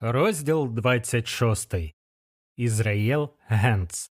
Розділ 26. Ізраїл Генц.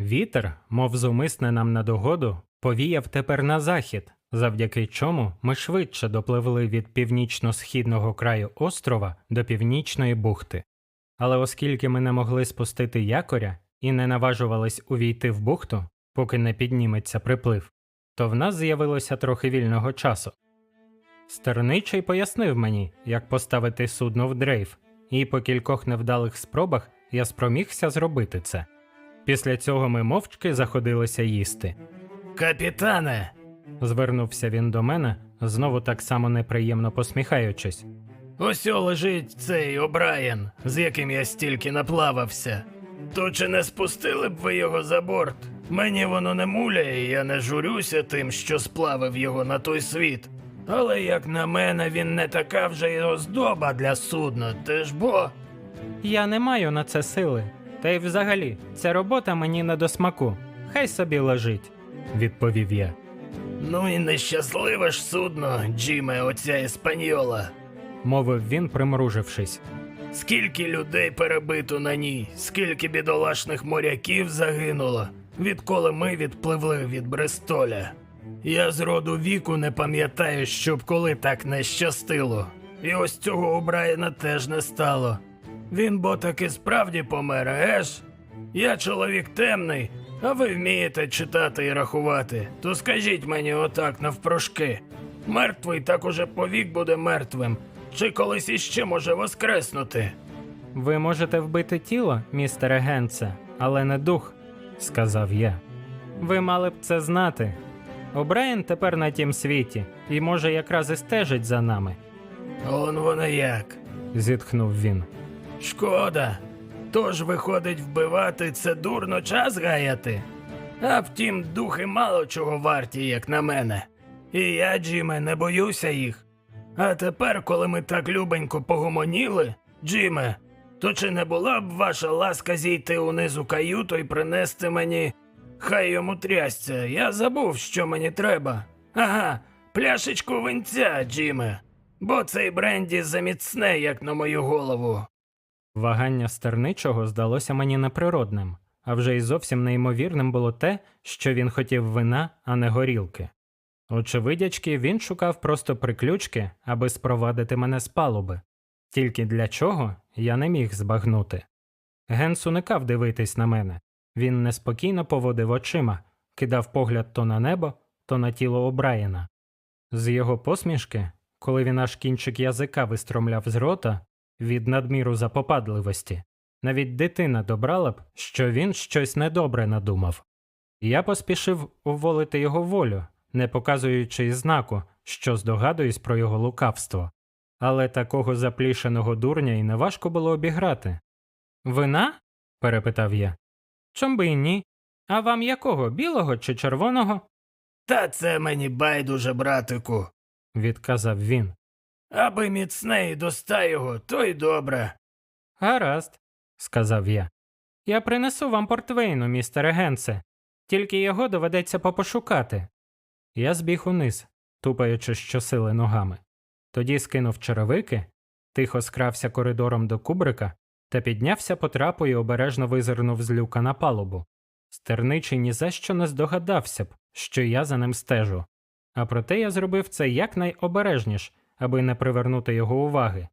Вітер, мов зумисне нам на догоду, повіяв тепер на захід, завдяки чому ми швидше допливли від північно-східного краю острова до північної бухти. Але оскільки ми не могли спустити якоря і не наважувались увійти в бухту, поки не підніметься приплив, то в нас з'явилося трохи вільного часу. Стерничий пояснив мені, як поставити судно в дрейф, і по кількох невдалих спробах я спромігся зробити це. Після цього ми мовчки заходилися їсти. Капітане, Звернувся він до мене, знову так само неприємно посміхаючись. ось о лежить цей О'Брайен, з яким я стільки наплавався. То чи не спустили б ви його за борт? Мені воно не муляє, і я не журюся тим, що сплавив його на той світ. Але як на мене, він не така вже й оздоба для судна, ти ж бо. Я не маю на це сили. Та й взагалі, ця робота мені не до смаку. Хай собі лежить, відповів я. Ну і нещасливе ж судно, Джиме, оця еспаньола. Мовив він, примружившись. Скільки людей перебито на ній, скільки бідолашних моряків загинуло, відколи ми відпливли від Брестоля. Я з роду віку не пам'ятаю, щоб коли так не щастило. І ось цього у Брайана теж не стало. Він бо таки справді помер, еш? Я чоловік темний, а ви вмієте читати і рахувати. То скажіть мені отак навпрошки. Мертвий так уже повік буде мертвим, чи колись іще може воскреснути. Ви можете вбити тіло, містере Генце, але не дух, сказав я. Ви мали б це знати. Обраєн тепер на тім світі і може якраз і стежить за нами, Он воно як. зітхнув він. Шкода. Тож виходить вбивати це дурно час гаяти. А втім, духи мало чого варті, як на мене. І я, Джиме, не боюся їх. А тепер, коли ми так любенько погомоніли, Джиме, то чи не була б ваша ласка зійти униз у каюту і принести мені. Хай йому трясця, я забув, що мені треба. Ага, пляшечку винця, Джиме. Бо цей бренді заміцне, як на мою голову. Вагання стерничого здалося мені неприродним, а вже й зовсім неймовірним було те, що він хотів вина, а не горілки. Очевидячки, він шукав просто приключки, аби спровадити мене з палуби. Тільки для чого я не міг збагнути. Генс уникав дивитись на мене. Він неспокійно поводив очима, кидав погляд то на небо, то на тіло Обраєна. З його посмішки, коли він аж кінчик язика вистромляв з рота, від надміру запопадливості. Навіть дитина добрала б, що він щось недобре надумав. Я поспішив уволити його волю, не показуючи й знаку, що здогадуюсь про його лукавство. Але такого заплішеного дурня і неважко було обіграти. Вина? перепитав я. Чом би і ні? А вам якого білого чи червоного? Та це мені байдуже, братику. відказав він. Аби міцне і доста його, то й добре. Гаразд, сказав я. Я принесу вам портвейну, містере Генсе, тільки його доведеться попошукати. Я збіг униз, тупаючи щосили ногами. Тоді скинув черевики, тихо скрався коридором до кубрика та піднявся по трапу і обережно визирнув з люка на палубу. Стерничий ні за що не здогадався б, що я за ним стежу. А проте я зробив це якнайобережніш, аби не привернути його уваги.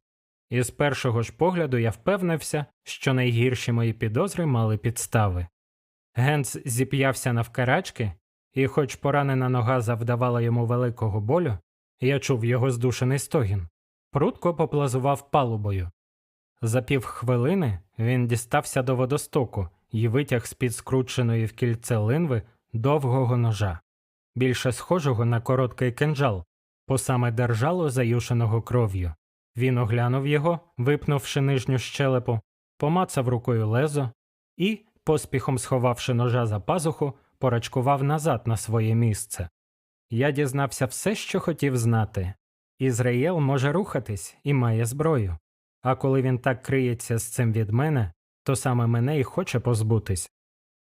І з першого ж погляду я впевнився, що найгірші мої підозри мали підстави. Генц зіп'явся навкарачки, і, хоч поранена нога завдавала йому великого болю, я чув його здушений стогін, прудко поплазував палубою. За півхвилини він дістався до водостоку і витяг з-під скрученої в кільце линви довгого ножа, більше схожого на короткий кинджал, по саме держало заюшеного кров'ю. Він оглянув його, випнувши нижню щелепу, помацав рукою лезо і, поспіхом сховавши ножа за пазуху, порачкував назад на своє місце. Я дізнався все, що хотів знати. Ізраїл може рухатись і має зброю. А коли він так криється з цим від мене, то саме мене і хоче позбутись.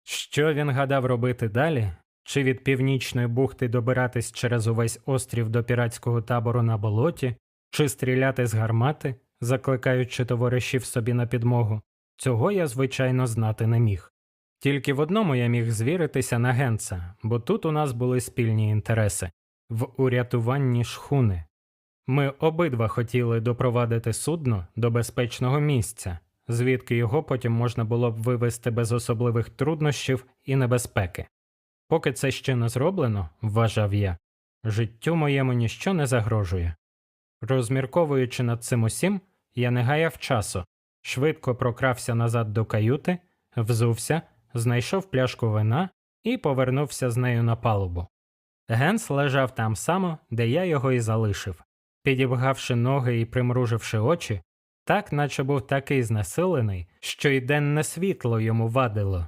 Що він гадав робити далі? Чи від північної бухти добиратись через увесь острів до піратського табору на болоті, чи стріляти з гармати, закликаючи товаришів собі на підмогу, цього я, звичайно, знати не міг. Тільки в одному я міг звіритися на Генца, бо тут у нас були спільні інтереси в урятуванні шхуни. Ми обидва хотіли допровадити судно до безпечного місця, звідки його потім можна було б вивезти без особливих труднощів і небезпеки. Поки це ще не зроблено, вважав я, життю моєму ніщо не загрожує. Розмірковуючи над цим усім, я не гаяв часу, швидко прокрався назад до каюти, взувся, знайшов пляшку вина і повернувся з нею на палубу. Генс лежав там само, де я його і залишив, підібгавши ноги і примруживши очі, так наче був такий знесилений, що й денне світло йому вадило.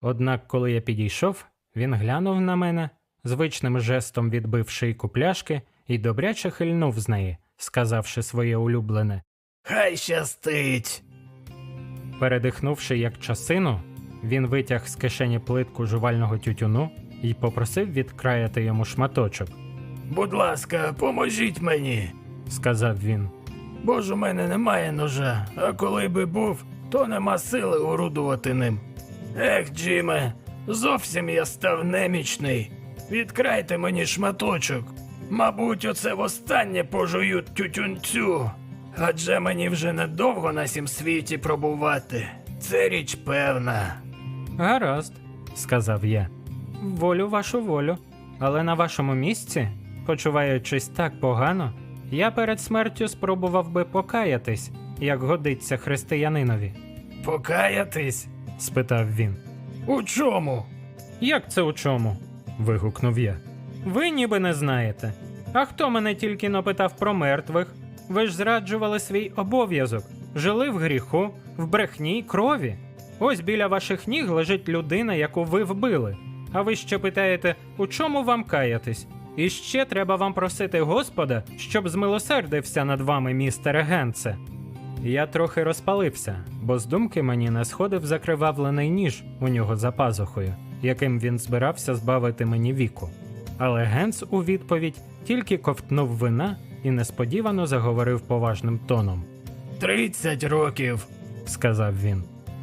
Однак, коли я підійшов, він глянув на мене, звичним жестом відбив шийку пляшки і добряче хильнув з неї, сказавши своє улюблене. Хай щастить. Передихнувши як часину, він витяг з кишені плитку жувального тютюну і попросив відкраяти йому шматочок, Будь ласка, поможіть мені. сказав він. Бо ж у мене немає ножа, а коли би був, то нема сили орудувати ним. Ех, Джиме, зовсім я став немічний. Відкрайте мені шматочок. Мабуть, оце востаннє пожую тютюнцю. Адже мені вже недовго на сім світі пробувати. Це річ певна. Гаразд, сказав я. Волю вашу волю. Але на вашому місці, почуваючись так погано, я перед смертю спробував би покаятись, як годиться християнинові, Покаятись? спитав він. У чому? Як це у чому? вигукнув я. Ви ніби не знаєте. А хто мене тільки напитав про мертвих? Ви ж зраджували свій обов'язок, жили в гріху, в брехні й крові. Ось біля ваших ніг лежить людина, яку ви вбили. А ви ще питаєте, у чому вам каятись? І ще треба вам просити Господа, щоб змилосердився над вами, містере Генце. Я трохи розпалився, бо з думки мені не сходив закривавлений ніж у нього за пазухою, яким він збирався збавити мені віку. Але Генц у відповідь тільки ковтнув вина і несподівано заговорив поважним тоном, Тридцять років. сказав він.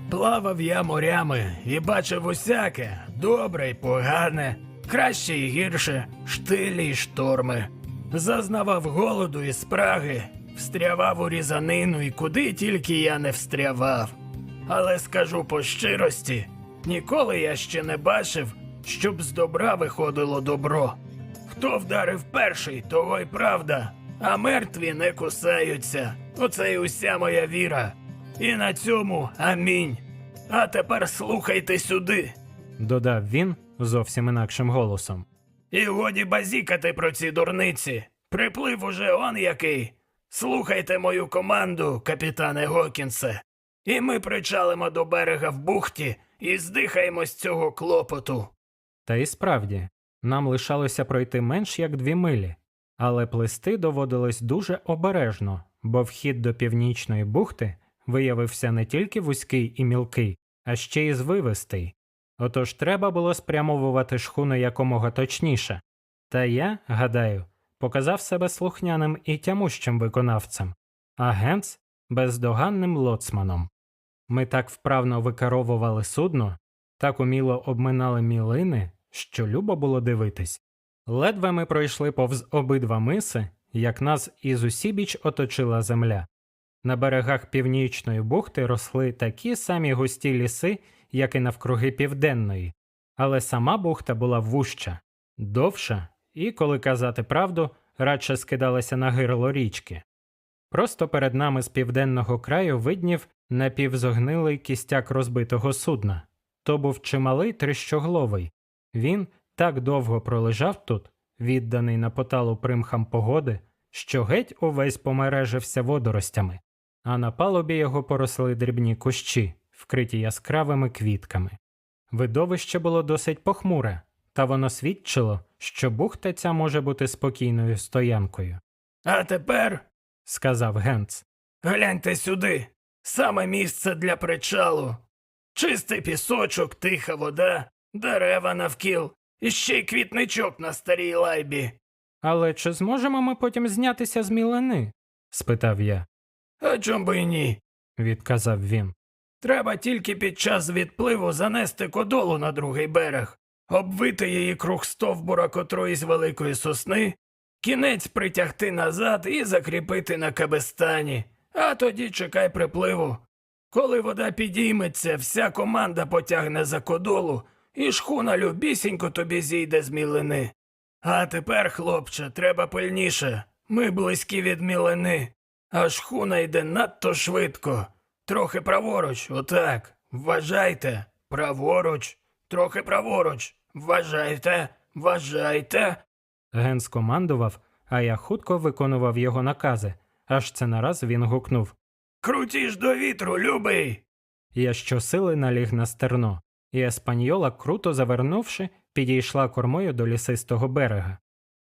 Плавав я морями і бачив усяке, добре й погане, краще й гірше, штилі й шторми. Зазнавав голоду і спраги, встрявав у різанину і куди тільки я не встрявав. Але скажу по щирості, ніколи я ще не бачив, щоб з добра виходило добро. Хто вдарив перший, того й правда, а мертві не кусаються. Оце й уся моя віра. І на цьому амінь. А тепер слухайте сюди. Додав він зовсім інакшим голосом. І годі базікати про ці дурниці. Приплив уже он який. Слухайте мою команду, капітане Гокінсе. І ми причалимо до берега в бухті і здихаємо з цього клопоту. Та і справді, нам лишалося пройти менш як дві милі, але плисти доводилось дуже обережно, бо вхід до північної бухти виявився не тільки вузький і мілкий, а ще й звивистий. Отож треба було спрямовувати шхуну якомога точніше. Та я, гадаю, показав себе слухняним і тямущим виконавцем, а Генц бездоганним лоцманом. Ми так вправно викаровували судно, так уміло обминали мілини, що любо було дивитись. Ледве ми пройшли повз обидва миси, як нас із усібіч оточила земля. На берегах північної бухти росли такі самі густі ліси, як і навкруги південної, але сама бухта була вужча, довша і, коли казати правду, радше скидалася на гирло річки. Просто перед нами з південного краю виднів напівзогнилий кістяк розбитого судна. То був чималий трищогловий. Він так довго пролежав тут, відданий на поталу примхам погоди, що геть увесь помережився водоростями, а на палубі його поросли дрібні кущі, вкриті яскравими квітками. Видовище було досить похмуре, та воно свідчило, що бухта ця може бути спокійною стоянкою, А тепер сказав Генц. гляньте сюди. Саме місце для причалу. Чистий пісочок, тиха вода, дерева навкіл, і ще й квітничок на старій лайбі. Але чи зможемо ми потім знятися з мілини? спитав я. А чом би і ні? відказав він. Треба тільки під час відпливу занести кодолу на другий берег, обвити її круг стовбура котроїсь великої сосни, кінець притягти назад і закріпити на кабестані, а тоді чекай припливу. Коли вода підійметься, вся команда потягне за кодолу, і шхуна любісінько тобі зійде з мілини. А тепер, хлопче, треба пильніше. Ми близькі від мілини, а шхуна йде надто швидко. Трохи праворуч, отак. Вважайте, праворуч, трохи праворуч. Вважайте, вважайте. Ген скомандував, а я хутко виконував його накази, аж це нараз він гукнув. Крутіш до вітру, любий. Я щосили наліг на стерно, і еспаньола, круто завернувши, підійшла кормою до лісистого берега.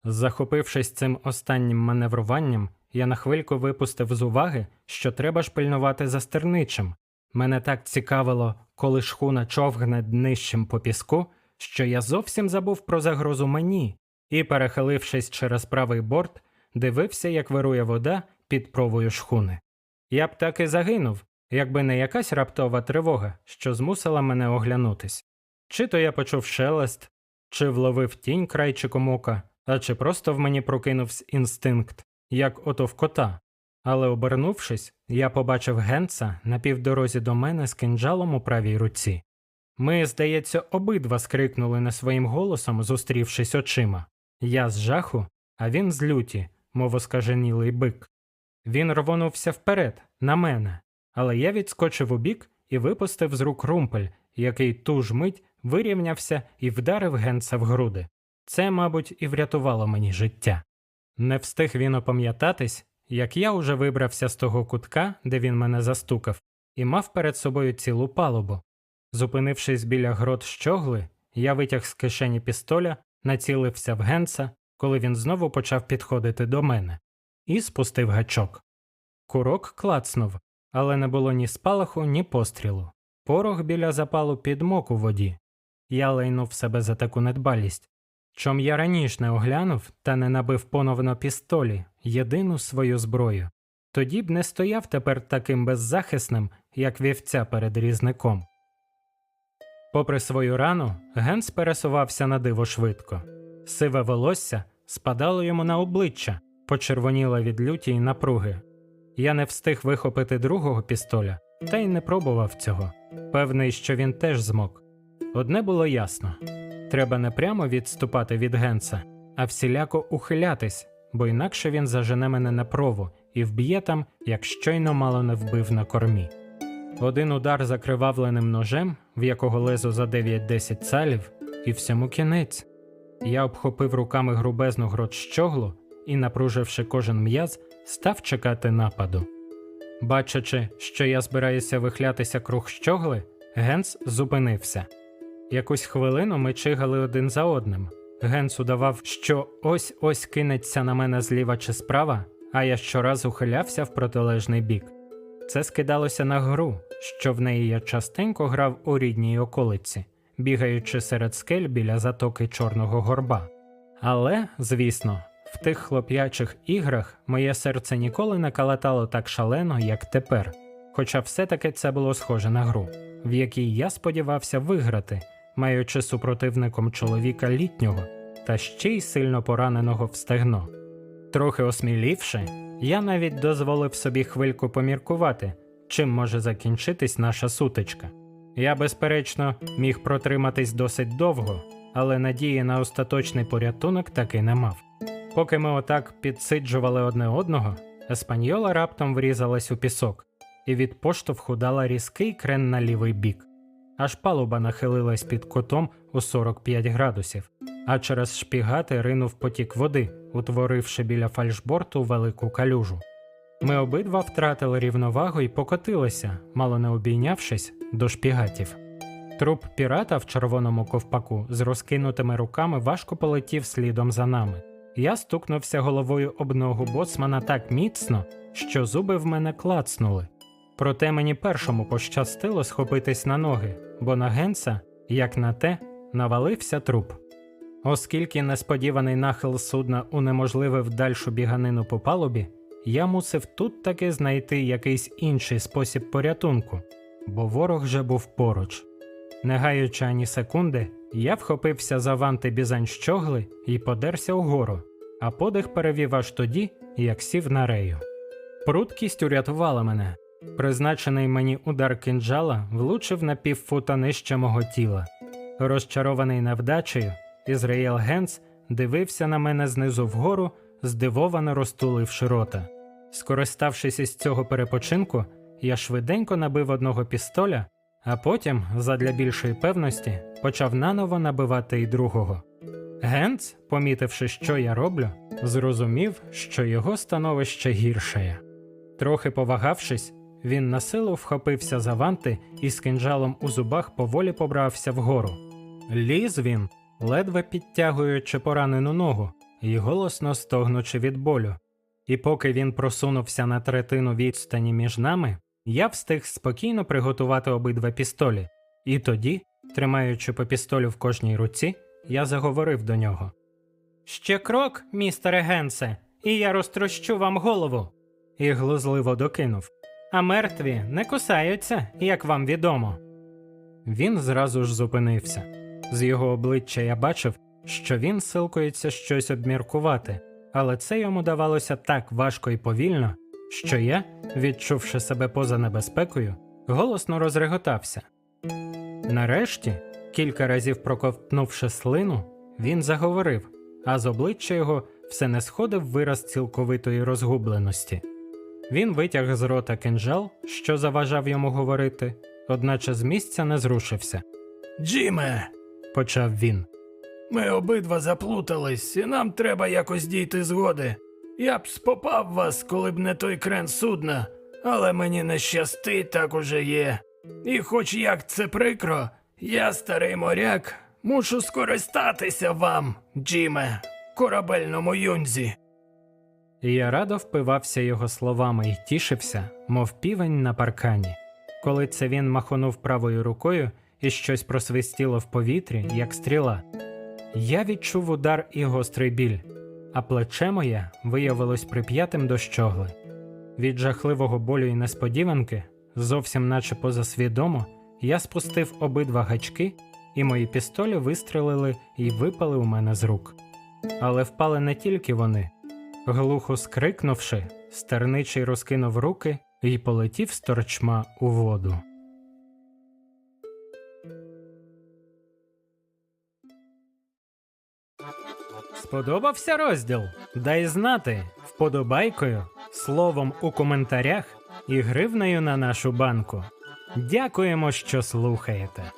Захопившись цим останнім маневруванням, я на хвильку випустив з уваги, що треба ж пильнувати за стерничем. Мене так цікавило, коли шхуна човгне днищем по піску, що я зовсім забув про загрозу мені і, перехилившись через правий борт, дивився, як вирує вода під провою шхуни. Я б так і загинув, якби не якась раптова тривога, що змусила мене оглянутись. Чи то я почув шелест, чи вловив тінь крайчиком ока, а чи просто в мені прокинувся інстинкт, як ото в кота. Але обернувшись, я побачив генца на півдорозі до мене з кинджалом у правій руці. Ми, здається, обидва скрикнули не своїм голосом, зустрівшись очима. Я з жаху, а він з люті, мов оскаженілий бик. Він рвонувся вперед, на мене, але я відскочив у бік і випустив з рук румпель, який ту ж мить вирівнявся і вдарив генца в груди. Це, мабуть, і врятувало мені життя. Не встиг він опам'ятатись, як я уже вибрався з того кутка, де він мене застукав, і мав перед собою цілу палубу. Зупинившись біля грот щогли, я витяг з кишені пістоля, націлився в генца, коли він знову почав підходити до мене, і спустив гачок. Курок клацнув, але не було ні спалаху, ні пострілу. Порох біля запалу підмок у воді. Я лайнув себе за таку недбалість. Чом я раніше не оглянув та не набив поновно пістолі, єдину свою зброю. Тоді б не стояв тепер таким беззахисним, як вівця перед різником. Попри свою рану, Генс пересувався на диво швидко. Сиве волосся спадало йому на обличчя, почервоніло від люті й напруги. Я не встиг вихопити другого пістоля, та й не пробував цього. Певний, що він теж змог. Одне було ясно треба не прямо відступати від Генса, а всіляко ухилятись, бо інакше він зажене мене на прову і вб'є там, як щойно мало не вбив на кормі. Один удар закривавленим ножем, в якого лезо за 9-10 цалів, і всьому кінець. Я обхопив руками грубезну грот щоглу і, напруживши кожен м'яз, став чекати нападу. Бачачи, що я збираюся вихлятися круг щогли, Генс зупинився. Якусь хвилину ми чигали один за одним. Генс удавав, що ось ось кинеться на мене зліва чи справа, а я щораз ухилявся в протилежний бік. Це скидалося на гру, що в неї я частенько грав у рідній околиці, бігаючи серед скель біля затоки Чорного горба. Але, звісно, в тих хлоп'ячих іграх моє серце ніколи не калатало так шалено, як тепер, хоча все-таки це було схоже на гру, в якій я сподівався виграти, маючи супротивником чоловіка літнього та ще й сильно пораненого в стегно. Трохи осмілівши, я навіть дозволив собі хвильку поміркувати, чим може закінчитись наша сутичка. Я, безперечно, міг протриматись досить довго, але надії на остаточний порятунок таки не мав. Поки ми отак підсиджували одне одного, еспаньола раптом врізалась у пісок і від поштовху дала різкий крен на лівий бік. Аж палуба нахилилась під котом у 45 градусів, а через шпігати ринув потік води, утворивши біля фальшборту велику калюжу. Ми обидва втратили рівновагу і покотилися, мало не обійнявшись, до шпігатів. Труп пірата в червоному ковпаку з розкинутими руками важко полетів слідом за нами. Я стукнувся головою об ногу боцмана так міцно, що зуби в мене клацнули. Проте мені першому пощастило схопитись на ноги, бо на генца, як на те, навалився труп. Оскільки несподіваний нахил судна унеможливив дальшу біганину по палубі, я мусив тут таки знайти якийсь інший спосіб порятунку, бо ворог вже був поруч. Не гаючи ані секунди, я вхопився за ванти бізань щогли і подерся вгору, а подих перевів аж тоді, як сів на рею. Пруткість урятувала мене. Призначений мені удар кинджала влучив на півфута нижче мого тіла. Розчарований невдачею, Ізраїл Генц дивився на мене знизу вгору, здивовано розтуливши рота. Скориставшись із цього перепочинку, я швиденько набив одного пістоля, а потім, задля більшої певності, почав наново набивати й другого. Генц, помітивши, що я роблю, зрозумів, що його становище гіршає. Трохи повагавшись, він на силу вхопився за ванти і з кинджалом у зубах поволі побрався вгору. Ліз він, ледве підтягуючи поранену ногу і голосно стогнучи від болю. І поки він просунувся на третину відстані між нами, я встиг спокійно приготувати обидва пістолі, і тоді, тримаючи по пістолю в кожній руці, я заговорив до нього. Ще крок, містере Генсе, і я розтрощу вам голову. І глузливо докинув. А мертві не кусаються, як вам відомо. Він зразу ж зупинився. З його обличчя я бачив, що він силкується щось обміркувати, але це йому давалося так важко і повільно, що я, відчувши себе поза небезпекою, голосно розреготався. Нарешті, кілька разів проковтнувши слину, він заговорив, а з обличчя його все не сходив вираз цілковитої розгубленості. Він витяг з рота кинджал, що заважав йому говорити, одначе з місця не зрушився. Джиме, Почав він. ми обидва заплутались, і нам треба якось дійти згоди. Я б спопав вас, коли б не той крен судна, але мені не щастить, так уже є. І хоч як це прикро, я, старий моряк, мушу скористатися вам, Джиме, корабельному юнзі. Я радо впивався його словами і тішився, мов півень на паркані. Коли це він махонув правою рукою і щось просвистіло в повітрі, як стріла. Я відчув удар і гострий біль, а плече моє виявилось прип'ятим до щогли. Від жахливого болю і несподіванки, зовсім наче позасвідомо, я спустив обидва гачки, і мої пістолі вистрелили і випали у мене з рук. Але впали не тільки вони. Глухо скрикнувши, стерничий розкинув руки і полетів з торчма у воду. Сподобався розділ? Дай знати вподобайкою, словом у коментарях і гривнею на нашу банку. Дякуємо, що слухаєте.